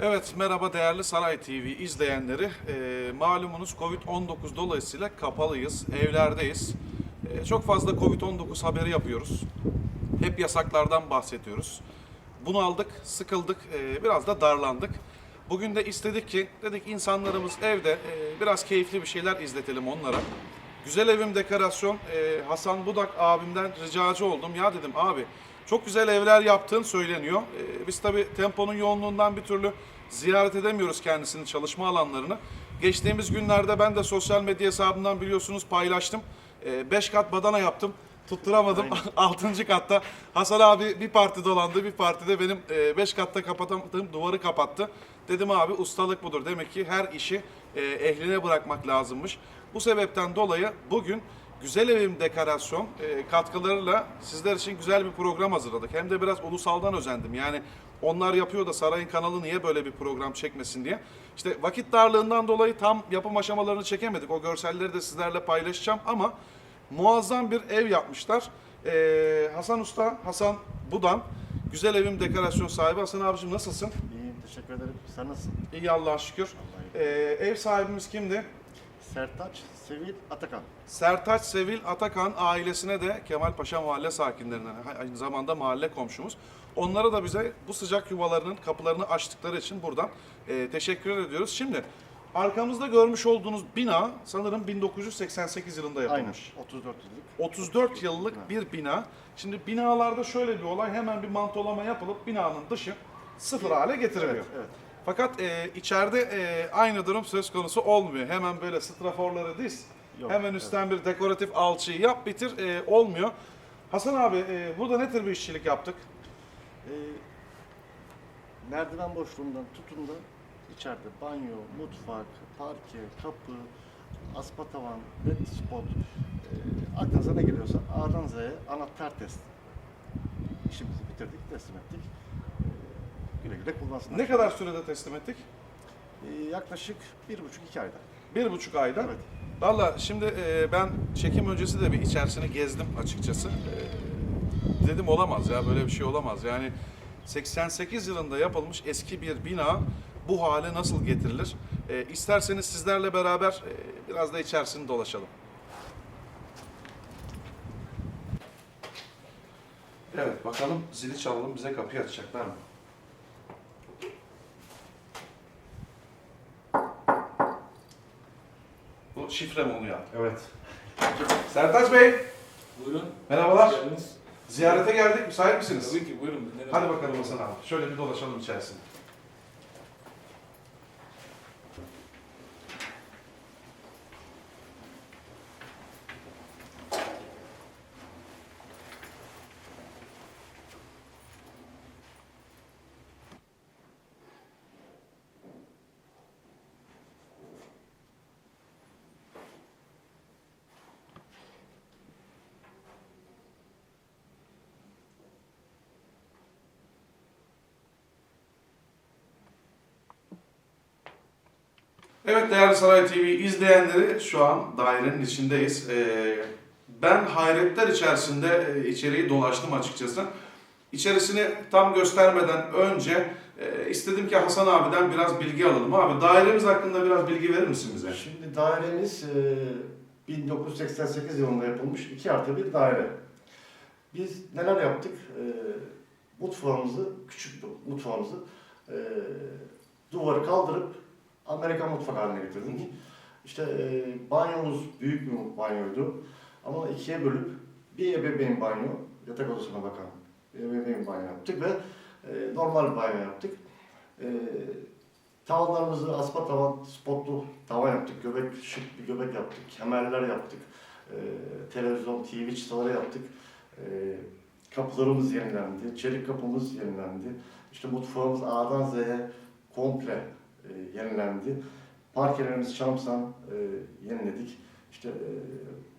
Evet, merhaba değerli Saray TV izleyenleri. Ee, malumunuz Covid-19 dolayısıyla kapalıyız, evlerdeyiz. Ee, çok fazla Covid-19 haberi yapıyoruz. Hep yasaklardan bahsediyoruz. Bunu aldık, sıkıldık, ee, biraz da darlandık. Bugün de istedik ki, dedik insanlarımız evde ee, biraz keyifli bir şeyler izletelim onlara. Güzel Evim Dekorasyon, ee, Hasan Budak abimden ricacı oldum. Ya dedim abi, çok güzel evler yaptığın söyleniyor. Ee, biz tabii temponun yoğunluğundan bir türlü ziyaret edemiyoruz kendisini, çalışma alanlarını. Geçtiğimiz günlerde ben de sosyal medya hesabımdan biliyorsunuz paylaştım. 5 kat badana yaptım. Tutturamadım. 6. katta Hasan abi bir parti dolandı. Bir partide benim 5 katta kapattığım duvarı kapattı. Dedim abi ustalık budur. Demek ki her işi e, ehline bırakmak lazımmış. Bu sebepten dolayı bugün Güzel Evim Dekorasyon e, katkılarıyla sizler için güzel bir program hazırladık. Hem de biraz ulusaldan özendim. Yani onlar yapıyor da Sarayın kanalı niye böyle bir program çekmesin diye. İşte vakit darlığından dolayı tam yapım aşamalarını çekemedik. O görselleri de sizlerle paylaşacağım ama muazzam bir ev yapmışlar. E, Hasan Usta, Hasan Budan, Güzel Evim Dekorasyon sahibi. Hasan abicim nasılsın? İyiyim, teşekkür ederim. Sen nasılsın? İyi Allah'a şükür. E, ev sahibimiz kimdi? Sertaç, Sevil, Atakan. Sertaç Sevil Atakan ailesine de Kemalpaşa mahalle sakinlerine aynı zamanda mahalle komşumuz. Onlara da bize bu sıcak yuvalarının kapılarını açtıkları için buradan e, teşekkür ediyoruz. Şimdi arkamızda görmüş olduğunuz bina sanırım 1988 yılında Aynen, yapılmış. 34 yıllık. 34 yıllık bir bina. Şimdi binalarda şöyle bir olay hemen bir mantolama yapılıp binanın dışı sıfır hale getiriliyor. Evet, evet. Fakat e, içeride e, aynı durum söz konusu olmuyor. Hemen böyle straforları diz, Yok, hemen üstten bir dekoratif alçıyı yap bitir e, olmuyor. Hasan abi e, burada ne tür bir işçilik yaptık? Ee, merdiven boşluğundan tutun da içeride banyo, mutfak, parke, kapı, aspa tavan, led spot, e, aklınıza ne geliyorsa A'dan Z'ye anahtar test. İşimizi bitirdik, teslim ettik. Güle güle kullansınlar. Ne kadar sürede teslim ettik? Ee, yaklaşık bir buçuk iki ayda. Bir buçuk ayda. Evet. Valla şimdi e, ben çekim öncesi de bir içerisini gezdim açıkçası. E, dedim olamaz ya böyle bir şey olamaz. Yani 88 yılında yapılmış eski bir bina bu hale nasıl getirilir? E, isterseniz sizlerle beraber e, biraz da içerisini dolaşalım. Evet bakalım zili çalalım bize kapıyı açacaklar mı? Bu şifre mi onu ya? Evet. Sertaç Bey, Buyurun. merhabalar. Hoş geldiniz. Ziyarete geldik, müsait misiniz? Tabii ki buyurun. Hadi bakalım Hasan abi, şöyle bir dolaşalım içerisinde. Evet değerli Saray TV izleyenleri şu an dairenin içindeyiz. Ee, ben hayretler içerisinde e, içeriği dolaştım açıkçası. İçerisini tam göstermeden önce e, istedim ki Hasan abiden biraz bilgi alalım. Abi dairemiz hakkında biraz bilgi verir misin bize? Şimdi dairemiz e, 1988 yılında yapılmış 2 artı bir daire. Biz neler yaptık? E, mutfağımızı, küçük mutfağımızı e, duvarı kaldırıp Amerikan mutfak haline getirdik. İşte e, banyomuz büyük bir banyoydu. Ama ikiye bölüp bir ebeveyn banyo, yatak odasına bakan bir ebeveyn banyo yaptık ve e, normal banyo yaptık. E, Tavanlarımızı aspa tavan, spotlu tavan yaptık. Göbek, şık bir göbek yaptık. Kemerler yaptık. Ee, televizyon, TV çıtaları yaptık. Ee, kapılarımız yenilendi. Çelik kapımız yenilendi. İşte mutfağımız A'dan Z'ye komple e, yenilendi. Parkelerimizi çamsan e, yeniledik. İşte e,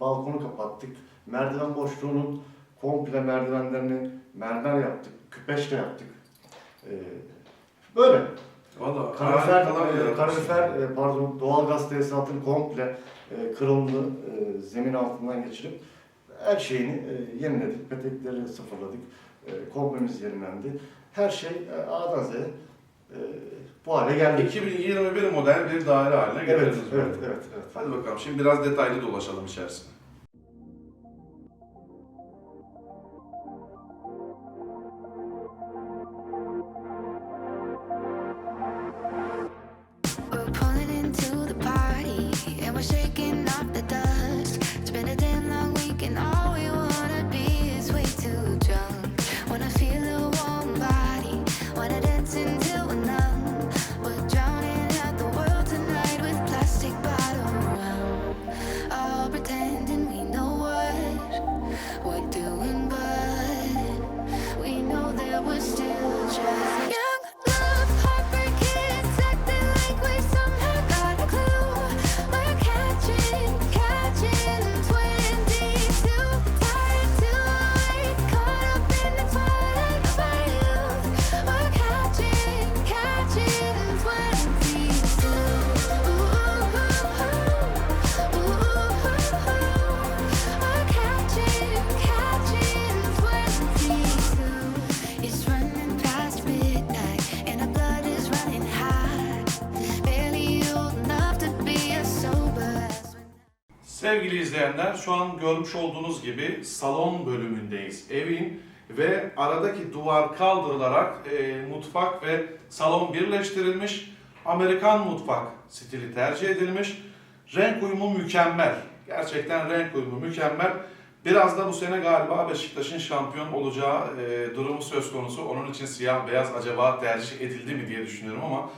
balkonu kapattık. Merdiven boşluğunun komple merdivenlerini mermer yaptık. Küpeşle yaptık. Ee, böyle. Valla Kalorifer, e, kalorifer e, pardon doğal gaz tesisatını komple e, kırıldı e, zemin altından geçirip her şeyini e, yeniledik. Petekleri sıfırladık. E, komplemiz yenilendi. Her şey e, A'dan Z'ye e, bu hale geldik. 2021 model bir daire haline Evet, getirdiniz. evet, bunu. evet, evet. Hadi bakalım şimdi biraz detaylı dolaşalım içerisine. Sevgili izleyenler şu an görmüş olduğunuz gibi salon bölümündeyiz evin ve aradaki duvar kaldırılarak e, mutfak ve salon birleştirilmiş. Amerikan mutfak stili tercih edilmiş. Renk uyumu mükemmel. Gerçekten renk uyumu mükemmel. Biraz da bu sene galiba Beşiktaş'ın şampiyon olacağı e, durumu söz konusu. Onun için siyah beyaz acaba tercih edildi mi diye düşünüyorum ama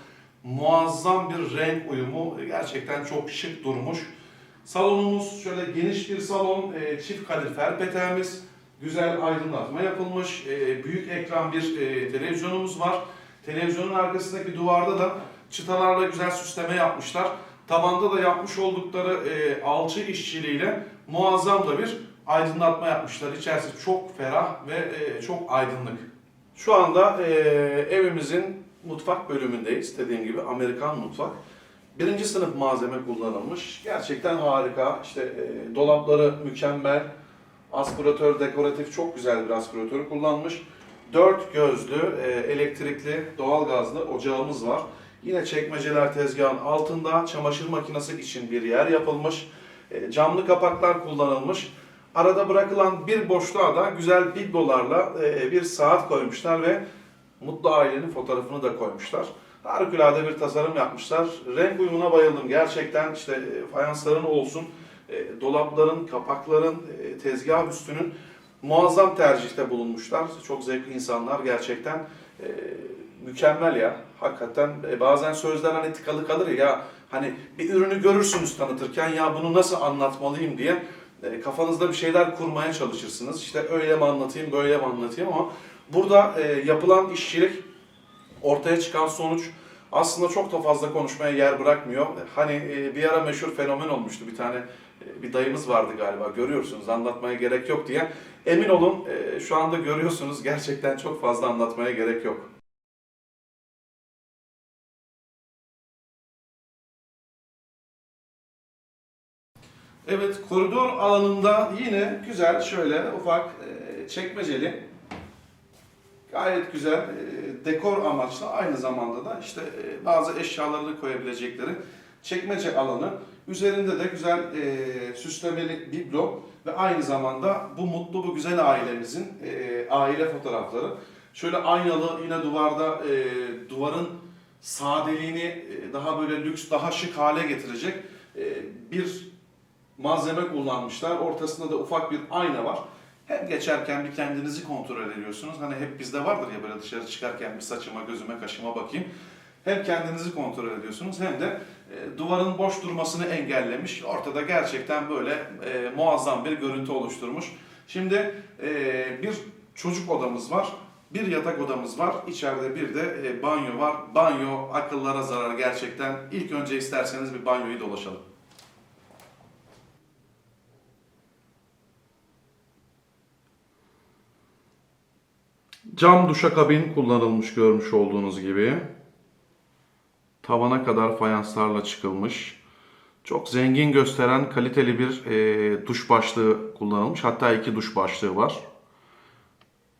muazzam bir renk uyumu gerçekten çok şık durmuş. Salonumuz şöyle geniş bir salon, e, çift kalifer peteğimiz, güzel aydınlatma yapılmış, e, büyük ekran bir e, televizyonumuz var. Televizyonun arkasındaki duvarda da çıtalarla güzel süsleme yapmışlar. Tavanda da yapmış oldukları e, alçı işçiliğiyle muazzam da bir aydınlatma yapmışlar. İçerisi çok ferah ve e, çok aydınlık. Şu anda e, evimizin mutfak bölümündeyiz. Dediğim gibi Amerikan mutfak. Birinci sınıf malzeme kullanılmış. Gerçekten harika. İşte e, dolapları mükemmel. Aspiratör dekoratif çok güzel bir aspiratörü kullanmış. Dört gözlü e, elektrikli doğalgazlı ocağımız var. Yine çekmeceler tezgahın altında çamaşır makinesi için bir yer yapılmış. E, camlı kapaklar kullanılmış. Arada bırakılan bir boşluğa da güzel biblolarla e, bir saat koymuşlar ve mutlu ailenin fotoğrafını da koymuşlar. Harikulade bir tasarım yapmışlar. Renk uyumuna bayıldım. Gerçekten işte e, fayansların olsun, e, dolapların, kapakların, e, tezgah üstünün muazzam tercihte bulunmuşlar. Çok zevkli insanlar gerçekten. Mükemmel ya. Hakikaten bazen sözler hani tıkalı kalır ya, hani bir ürünü görürsünüz tanıtırken ya bunu nasıl anlatmalıyım diye kafanızda bir şeyler kurmaya çalışırsınız. İşte öyle mi anlatayım, böyle mi anlatayım ama burada yapılan işçilik ortaya çıkan sonuç aslında çok da fazla konuşmaya yer bırakmıyor. Hani e, bir ara meşhur fenomen olmuştu bir tane e, bir dayımız vardı galiba görüyorsunuz anlatmaya gerek yok diye. Emin olun e, şu anda görüyorsunuz gerçekten çok fazla anlatmaya gerek yok. Evet koridor alanında yine güzel şöyle ufak çekmeceli Gayet güzel e, dekor amaçlı aynı zamanda da işte e, bazı eşyalarını koyabilecekleri çekmece alanı. Üzerinde de güzel e, süslemeli biblo ve aynı zamanda bu mutlu bu güzel ailemizin e, aile fotoğrafları. Şöyle aynalı yine duvarda e, duvarın sadeliğini e, daha böyle lüks daha şık hale getirecek e, bir malzeme kullanmışlar. Ortasında da ufak bir ayna var. Hem geçerken bir kendinizi kontrol ediyorsunuz. Hani hep bizde vardır ya böyle dışarı çıkarken bir saçıma, gözüme, kaşıma bakayım. Hem kendinizi kontrol ediyorsunuz hem de e, duvarın boş durmasını engellemiş. Ortada gerçekten böyle e, muazzam bir görüntü oluşturmuş. Şimdi e, bir çocuk odamız var. Bir yatak odamız var. İçeride bir de e, banyo var. Banyo akıllara zarar gerçekten. İlk önce isterseniz bir banyoyu dolaşalım. Cam duşakabin kullanılmış görmüş olduğunuz gibi. Tavana kadar fayanslarla çıkılmış. Çok zengin gösteren kaliteli bir e, duş başlığı kullanılmış. Hatta iki duş başlığı var.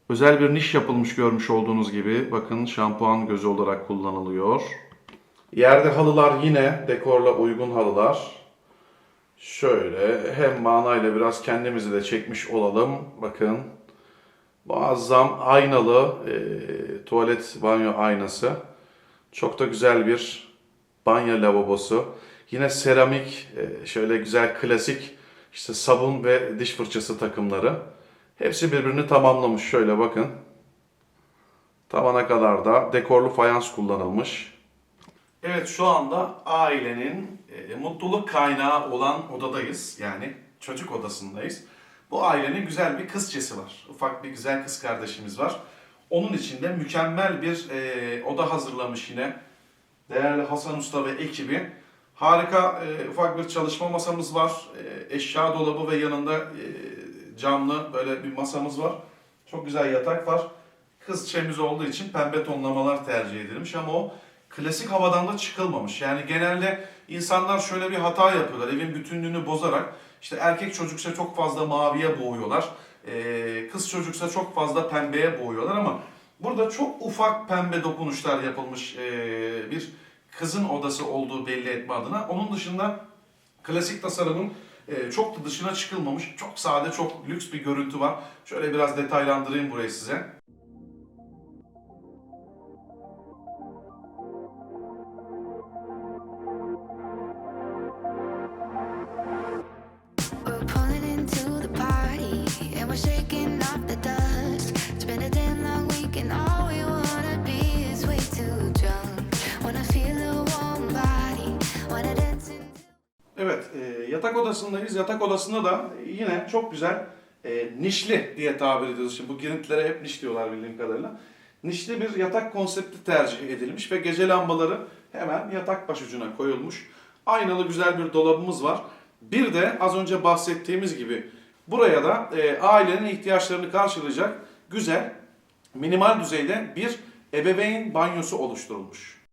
Özel bir niş yapılmış görmüş olduğunuz gibi. Bakın şampuan gözü olarak kullanılıyor. Yerde halılar yine dekorla uygun halılar. Şöyle hem manayla biraz kendimizi de çekmiş olalım. Bakın. Muazzam aynalı e, tuvalet banyo aynası. Çok da güzel bir banyo lavabosu. Yine seramik, e, şöyle güzel klasik işte sabun ve diş fırçası takımları. Hepsi birbirini tamamlamış. Şöyle bakın. Tavana kadar da dekorlu fayans kullanılmış. Evet şu anda ailenin e, mutluluk kaynağı olan odadayız. Yani çocuk odasındayız. Bu ailenin güzel bir kızçesi var. Ufak bir güzel kız kardeşimiz var. Onun için de mükemmel bir e, oda hazırlamış yine. Değerli Hasan Usta ve ekibi. Harika e, ufak bir çalışma masamız var. E, eşya dolabı ve yanında e, camlı böyle bir masamız var. Çok güzel yatak var. Kız çemiz olduğu için pembe tonlamalar tercih edilmiş ama o klasik havadan da çıkılmamış. Yani genelde insanlar şöyle bir hata yapıyorlar. Evin bütünlüğünü bozarak işte erkek çocuksa çok fazla maviye boğuyorlar. Ee, kız çocuksa çok fazla pembeye boğuyorlar ama burada çok ufak pembe dokunuşlar yapılmış ee, bir kızın odası olduğu belli etme adına. Onun dışında klasik tasarımın e, çok da dışına çıkılmamış, çok sade, çok lüks bir görüntü var. Şöyle biraz detaylandırayım burayı size. Yatak odasındayız. Yatak odasında da yine çok güzel e, nişli diye tabir ediyoruz. Şimdi bu girintilere hep niş diyorlar bildiğim kadarıyla. Nişli bir yatak konsepti tercih edilmiş ve gece lambaları hemen yatak başucuna koyulmuş. Aynalı güzel bir dolabımız var. Bir de az önce bahsettiğimiz gibi buraya da e, ailenin ihtiyaçlarını karşılayacak güzel, minimal düzeyde bir ebeveyn banyosu oluşturulmuş.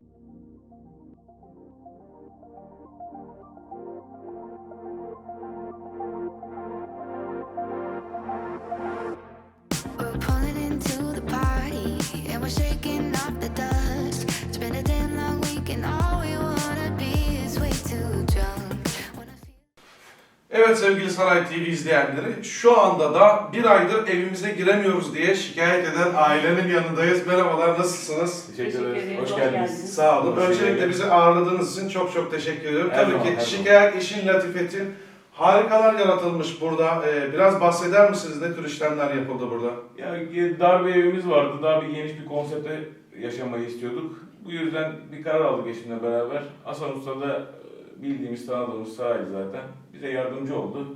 Evet sevgili Saray TV izleyenleri, şu anda da bir aydır evimize giremiyoruz diye şikayet eden ailenin yanındayız. Merhabalar, nasılsınız? Teşekkür ederiz. ederim, Hoş geldiniz. Sağ olun. Hoş Öncelikle bizi ağırladığınız için çok çok teşekkür ediyorum. Her Tabii zaman, ki her zaman. şikayet işin latifeti. Harikalar yaratılmış burada. Ee, biraz bahseder misiniz? Ne tür işlemler yapıldı burada? Ya e, dar bir evimiz vardı. Daha bir geniş bir konsepte yaşamayı istiyorduk. Bu yüzden bir karar aldık eşimle beraber. Hasan Usta da bildiğimiz, tanıdığımız sahibi zaten. Bize yardımcı oldu.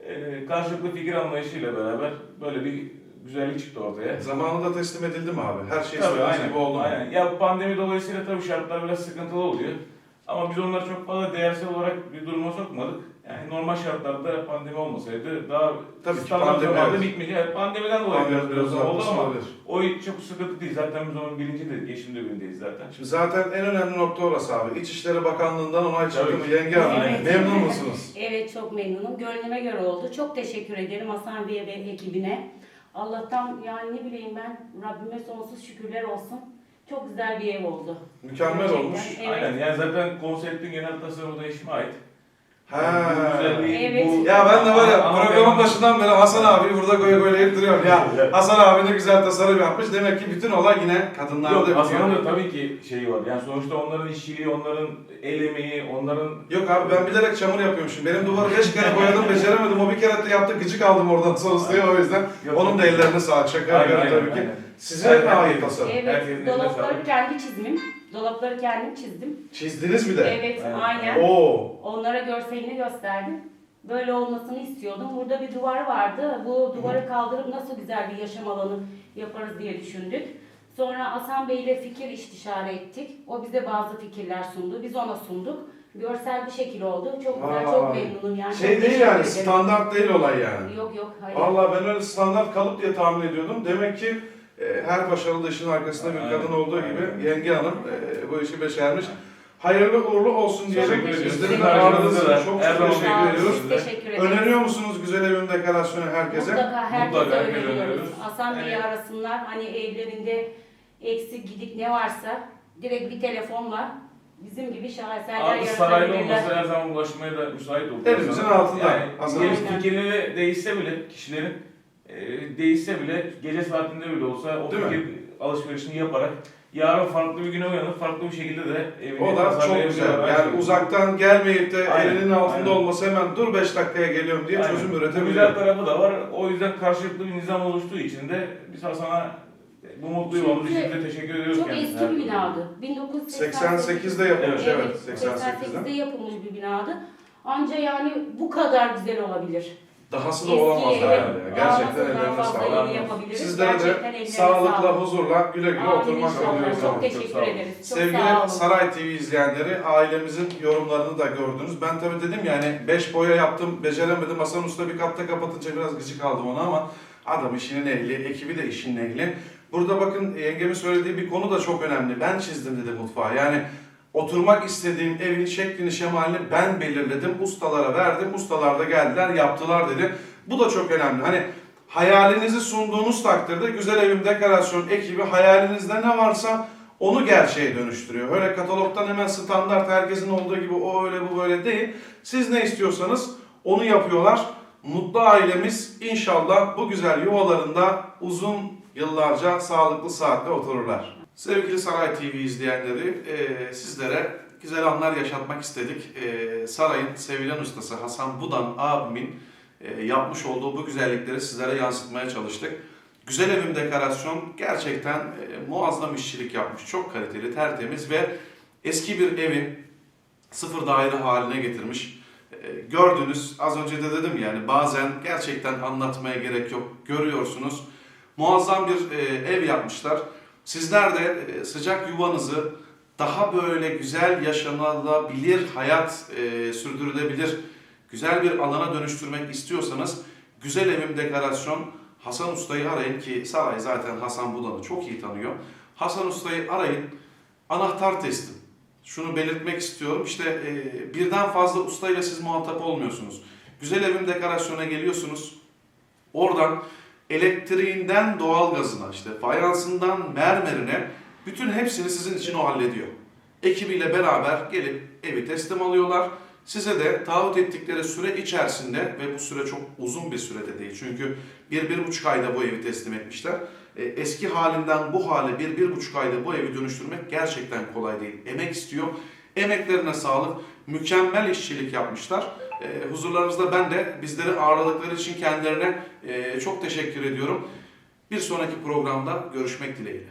Ee, karşılıklı fikir anlayışıyla beraber böyle bir güzellik çıktı ortaya. Zamanında teslim edildi mi abi? Her şey Tabii aynen. gibi oldu aynen. Ya pandemi dolayısıyla tabii şartlar biraz sıkıntılı oluyor. Ama biz onları çok fazla değersel olarak bir duruma sokmadık. Yani normal şartlarda pandemi olmasaydı daha Tabii ki standart pandemi, zamanda evet. bitmiş. Evet, pandemiden dolayı Pandemi biraz, biraz oldu uzatması ama olabilir. o çok sıkıntı değil. Zaten biz onun birinci de eşim de birindeyiz zaten. Şimdi zaten en önemli nokta orası abi. İçişleri Bakanlığı'ndan onay çıktı mı? Yenge Hanım, Evet. memnun musunuz? Evet çok memnunum. Gönlüme göre oldu. Çok teşekkür ederim Hasan Bey'e ve ekibine. Allah'tan yani ne bileyim ben Rabbime sonsuz şükürler olsun. Çok güzel bir ev oldu. Mükemmel Gerçekten, olmuş. Evet. Aynen yani zaten konseptin genel tasarımı da eşime ait. Ha. Evet. bu- Ya ben de var ya programın başından beri Hasan abi burada goy goylayıp duruyorum. Ya Hasan abi ne güzel tasarım yapmış. Demek ki bütün olay yine kadınlarda Yok bitiyor. Hasan'ın da tabii ki şeyi var. Yani sonuçta onların işçiliği, onların el emeği, onların Yok abi ben bilerek çamur yapıyormuşum. Benim duvarı beş kere boyadım beceremedim. O bir kere de yaptı gıcık aldım oradan sonrası diye o yüzden. Yok, Onun da ellerine sağlık. Şaka Aynen, yapıyorum aynen, tabii ki. aynen. Size mi ait tasarım? Evet, dolapları kendi çizimim. Dolapları kendim çizdim. Çizdiniz mi de? Evet, Aynen. aynen. Oo. Onlara görselini gösterdim. Böyle olmasını istiyordum. Burada bir duvar vardı. Bu duvarı kaldırıp nasıl güzel bir yaşam alanı yaparız diye düşündük. Sonra Hasan Bey ile fikir istişare ettik. O bize bazı fikirler sundu. Biz ona sunduk. Görsel bir şekil oldu. Çok güzel, çok Vay. memnunum yani. Şey Çok değil teşekkür yani ederim. standart değil olay yani. Yok yok, hayır. Vallahi ben öyle standart kalıp diye tahmin ediyordum. Demek ki her başarılı işin arkasında bir kadın olduğu gibi yenge hanım e, bu işi başarmış. Hayırlı uğurlu olsun diyerek bizleri de ağırladığınız için çok her çok zaman teşekkür ediyoruz. biz Teşekkür ederiz. Öneriyor musunuz güzel evin dekorasyonu herkese? Mutlaka herkese Mutlaka öneriyoruz. Hasan Bey'i Evet. arasınlar. Hani evlerinde eksik gidik ne varsa direkt bir telefonla bizim gibi şaheserler Abi saraylı olması her zaman ulaşmaya da müsait olur. Elimizin altında. Yani Usta. fikirleri değişse bile kişilerin e, değişse bile gece saatinde bile olsa o Değil fikir alışverişini yaparak yarın farklı bir güne uyanıp farklı bir şekilde de evini O da çok güzel. Yani şey. uzaktan gelmeyip de Aynen, elinin altında aynen. olması hemen dur 5 dakikaya geliyorum diye Aynen. çözüm Bu güzel tarafı da var. O yüzden karşılıklı bir nizam oluştuğu için de biz Hasan'a bu mutlu yuvamız için de teşekkür ediyoruz Çok kendisine. eski bir binadı. 1988 88'de yapılmış Evet. evet. 88'de 88'de. yapılmış bir binadı. Anca yani bu kadar güzel olabilir. Dahası da Eski, olamaz evet, herhalde. ya. Gerçekten daha ellerine fazla sağlık. yapabiliriz. Sizlere Gerçekten de ellerine sağlıkla, sağlık. huzurla güle güle Amin oturmak inşallah. diliyoruz. Çok Çok teşekkür sağ olun. ederiz. Çok sağ Sevgili olun. Saray TV izleyenleri, ailemizin yorumlarını da gördünüz. Ben tabii dedim yani 5 boya yaptım, beceremedim. Hasan Usta bir katta kapatınca biraz gıcık aldım ona ama adam işinin ehli, ekibi de işinin ehli. Burada bakın yengemin söylediği bir konu da çok önemli. Ben çizdim dedi mutfağı. Yani oturmak istediğim evin şeklini, şemalini ben belirledim. Ustalara verdim. Ustalar da geldiler, yaptılar dedi. Bu da çok önemli. Hani hayalinizi sunduğunuz takdirde güzel evim dekorasyon ekibi hayalinizde ne varsa onu gerçeğe dönüştürüyor. Öyle katalogdan hemen standart herkesin olduğu gibi o öyle bu böyle değil. Siz ne istiyorsanız onu yapıyorlar. Mutlu ailemiz inşallah bu güzel yuvalarında uzun yıllarca sağlıklı saatte otururlar. Sevgili Saray TV izleyenleri, e, sizlere güzel anlar yaşatmak istedik. E, Saray'ın sevilen ustası Hasan Budan abimin e, yapmış olduğu bu güzellikleri sizlere yansıtmaya çalıştık. Güzel evim dekorasyon gerçekten e, muazzam işçilik yapmış. Çok kaliteli, tertemiz ve eski bir evin sıfır daire haline getirmiş. E, gördünüz, az önce de dedim yani bazen gerçekten anlatmaya gerek yok. Görüyorsunuz. Muazzam bir e, ev yapmışlar. Sizler de e, sıcak yuvanızı daha böyle güzel yaşanılabilir, hayat e, sürdürülebilir, güzel bir alana dönüştürmek istiyorsanız Güzel Evim Dekorasyon Hasan Usta'yı arayın ki Saray zaten Hasan Budan'ı çok iyi tanıyor. Hasan Usta'yı arayın. Anahtar teslim. Şunu belirtmek istiyorum. İşte e, birden fazla ustayla siz muhatap olmuyorsunuz. Güzel Evim Dekorasyon'a geliyorsunuz. Oradan elektriğinden doğalgazına, işte fayansından mermerine bütün hepsini sizin için o hallediyor. Ekibiyle beraber gelip evi teslim alıyorlar. Size de taahhüt ettikleri süre içerisinde ve bu süre çok uzun bir sürede değil. Çünkü bir, bir buçuk ayda bu evi teslim etmişler. E, Eski halinden bu hale bir, bir buçuk ayda bu evi dönüştürmek gerçekten kolay değil. Emek istiyor. Emeklerine sağlık. Mükemmel işçilik yapmışlar. E, huzurlarınızda ben de bizleri ağırladıkları için kendilerine e, çok teşekkür ediyorum. Bir sonraki programda görüşmek dileğiyle.